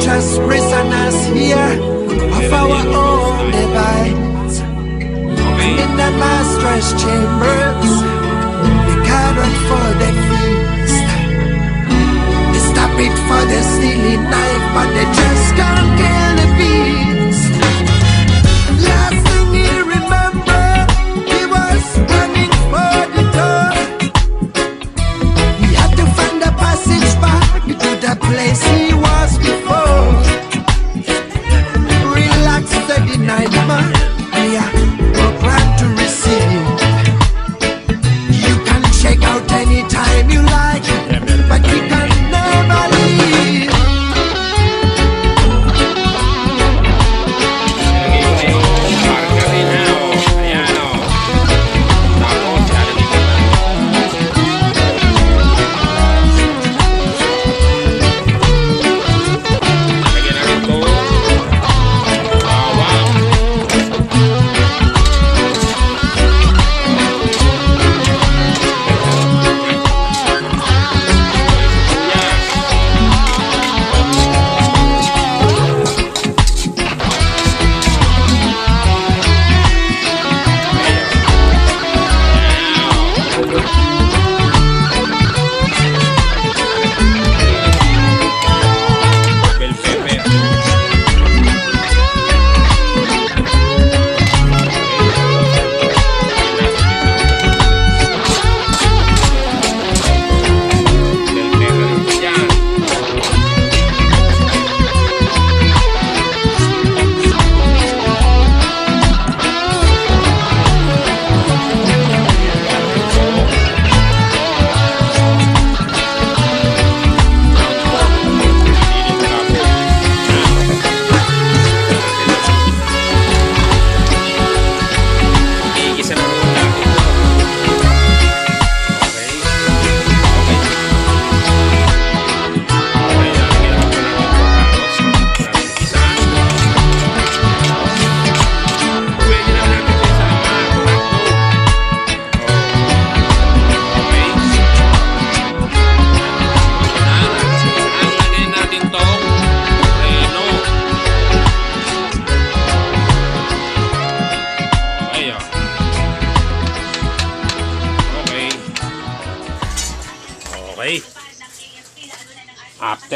just prisoners here of our own device. In the master's chambers, we cannot for the feast. They stop it for the silly knife, but they just can't kill the beast. Last thing he remembered, he was running for the door. He had to find a passage back to the place he.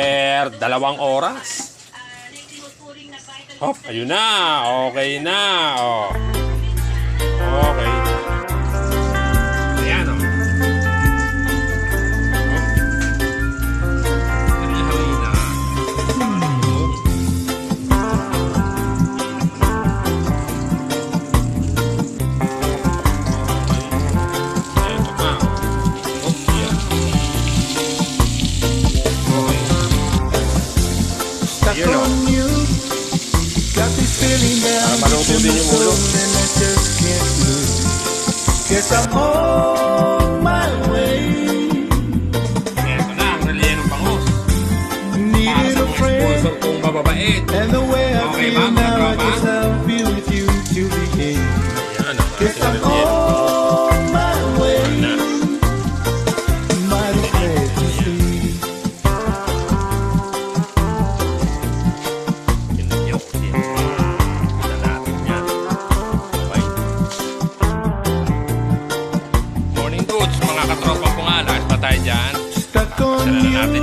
After dalawang oras. Hop, ayun na. Okay na. Oh. Okay. Ayan, mababait. And the way I Okay, feel ma'am, now, I tropa. guess I'll be with you till the end. Yan ang Guess ating I'm relyeno. on my way. Na. Mighty glad to see. Tingnan niyo kung sino. Kita natin yan. Okay. Morning dudes, mga katropa ko nga. Lakas pa tayo dyan. Stuck on Sala na you. natin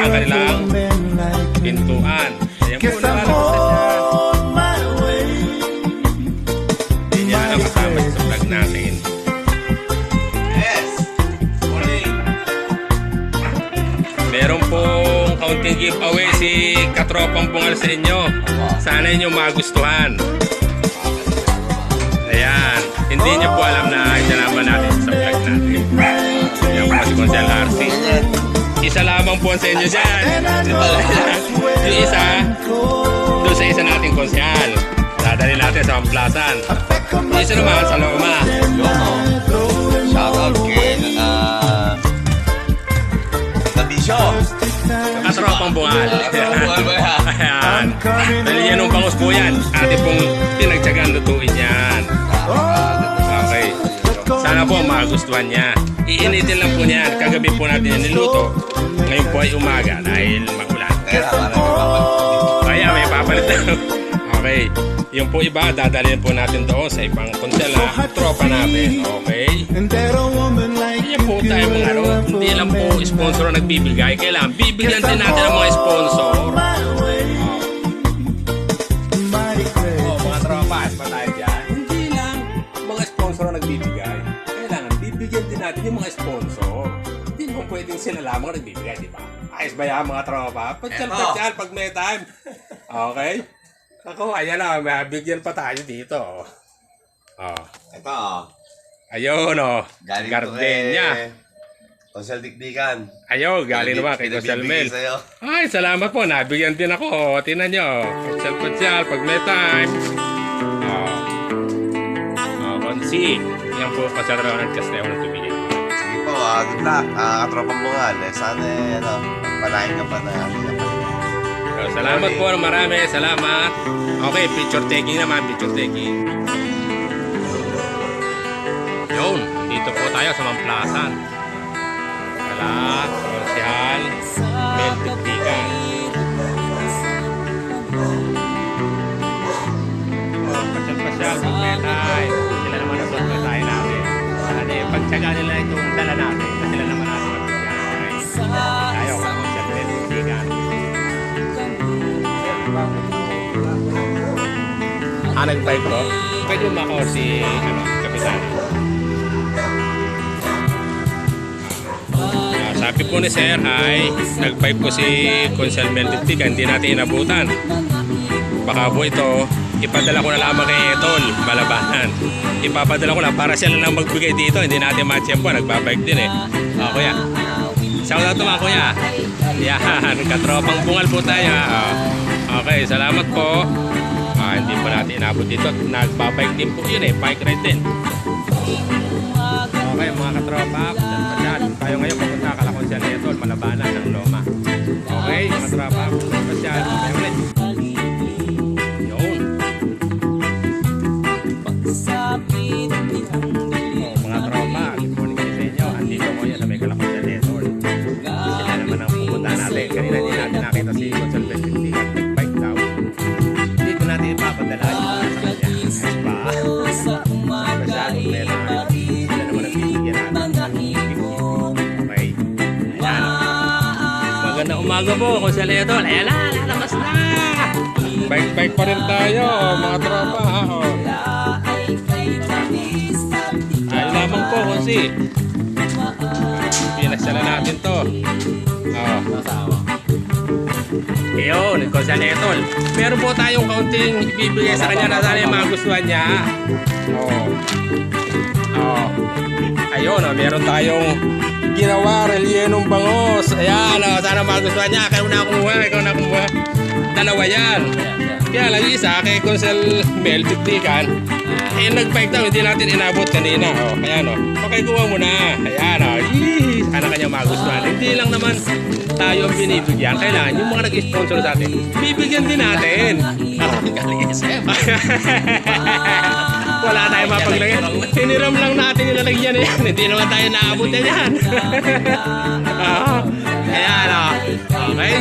ang kanilang pintuan. Ayan po way. Yan ang Mighty kasama sa vlog natin. Yes. Morning. Meron pong kaunting giveaway si Katropang Bungal sa inyo. Sana inyo magustuhan. Po sa inyo dyan. Yung isa, doon sa isa nating konsyal. Dadali natin sa Pamplasan. Yung isa naman sa Loma. Shoutout kay uh, Tabisyo. Katropang Bungal. Buwan ba yan? Ayan. Dali yan ng bangus po yan. Ate pong pinagtsagaan lutuin yan. Okay. Sana po magustuhan niya. Iinitin lang po niyan. Kagabi po natin yan niluto. Ngayon po ay umaga dahil magulan. Kaya may papalit. Kaya may papalit na. okay. Yung po iba, dadalhin po natin doon sa ibang kunsel na tropa natin. Okay? Kaya po tayo mga ano, hindi lang po sponsor ang nagbibigay. Kailangan bibigyan din natin ang mga sponsor. Yung mga sponsor. Hindi mo pwedeng sila lamang ang nagbibigay, di ba? Ayos ba yan mga tropa? Patsal, Eto. patsal pag may time. Okay? Ako, ayan na, mabigyan pa tayo dito. Oh. Ito oh. Ayun, oh. Galing Gardenia. kay Konsel Dikdikan. Ayun, galing naman kay Josel Mel. Ay, salamat po. Nabigyan din ako. Tingnan nyo. Pasyal-pasyal pag may time. Oh. Oh, konsi. Yan po sa Ronald Castelo ng tubigin uh, ah, good luck. Uh, katropa mo nga. Eh, sana, eh, ano, palain ka pa na. So, salamat po. Marami. Salamat. Okay, picture taking naman. Picture taking. Yun. Dito po tayo sa Mamplasan. Kala, Konsyal, Mel Tiktikan. Oh, Pasyal-pasyal, Mamplasan pagtsaga nila itong dala natin. Kasi sila naman natin magbigyan. Okay? Tayo, kung siya pinitigan. Ah, nag-bike ko? Pwede mo ako si, ano, kapitan. Ah, sabi po ni Sir ay nag-bike ko si Consul Melvin Tika, hindi natin inabutan. Baka po ito, ipadala ko na lamang kay Etol, Malabanan. Ipapadala ko lang para siya lang magbigay dito, hindi natin matiyempo, nagbabike din eh. Ah, kuya. Shout out to mga kuya. Yan, katropang bungal po tayo. ah. okay, salamat po. Ah, hindi pa natin inabot dito. Nagbabike din po yun eh, bike ride din. Okay, mga katropa, pasyal tayo ngayon pupunta kalakon siya nito, malabanan ng Loma. Okay, mga katropa, pasyal, mamaya ulit. Umaga po, Consul Edol. Ayan na, lalabas na. Bike-bike pa rin tayo, mga tropa. ha, Oh. Ay lamang po, Consi. Pinasyalan natin to. Oh. Yun, Consul Edol. Meron po tayong kaunting ibibigay sa kanya na sana yung magustuhan niya. Oh. Oh. Ayun, oh, meron tayong ginawa relyenong bangos. Ayan, oh, sana magustuhan niya. Ikaw na kumuha, ikaw na kumuha. Dalawa yan. Kaya lang isa kay Consul Mel, titikan. Eh, nag-bike daw, hindi natin inabot kanina. Oh, ayan oh. Okay, kuha mo na. Ayan oh. Yee! Sana kanya magustuhan. Hindi lang naman tayo ang binibigyan. Kailangan yung mga nag-sponsor sa atin, bibigyan din natin. Galing SM. Wala tayong mapaglagyan. Tiniram lang natin yung lalagyan na yan. Hindi naman tayo naabot na yan. Ah, Ayan oh. Okay.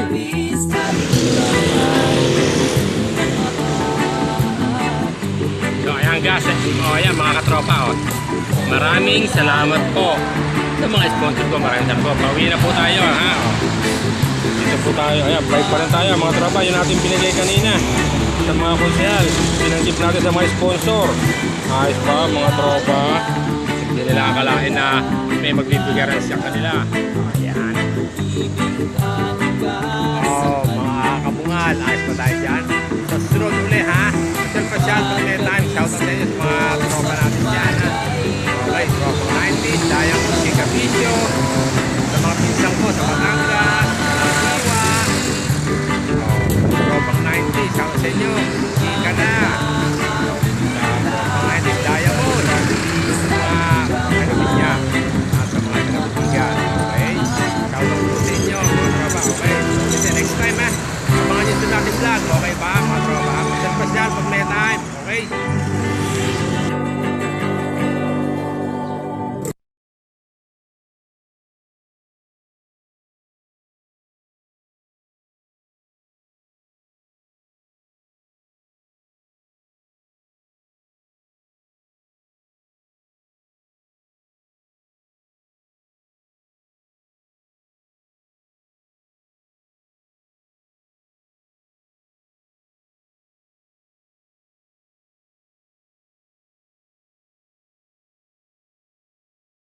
So ayan guys, o ayan mga katropa oh. Maraming salamat po sa mga sponsor ko. Maraming salamat po. Pauwi na po tayo ha. Oh. Dito po tayo. Ayan, bike pa rin tayo mga tropa. Yun natin binigay kanina sa mga konsehal. Pinanggip natin sa mga sponsor. Ayos pa mga tropa. Hindi nila akalain na may magbibigyan sa kanila. Ayan. Oh, mga kabungal. Ayos pa tayo dyan. Sa sunod uli ha. Until pa siya. Until time. Shout out sa inyo sa mga tropa natin dyan ha. Okay, tropa 90. Dayang Musika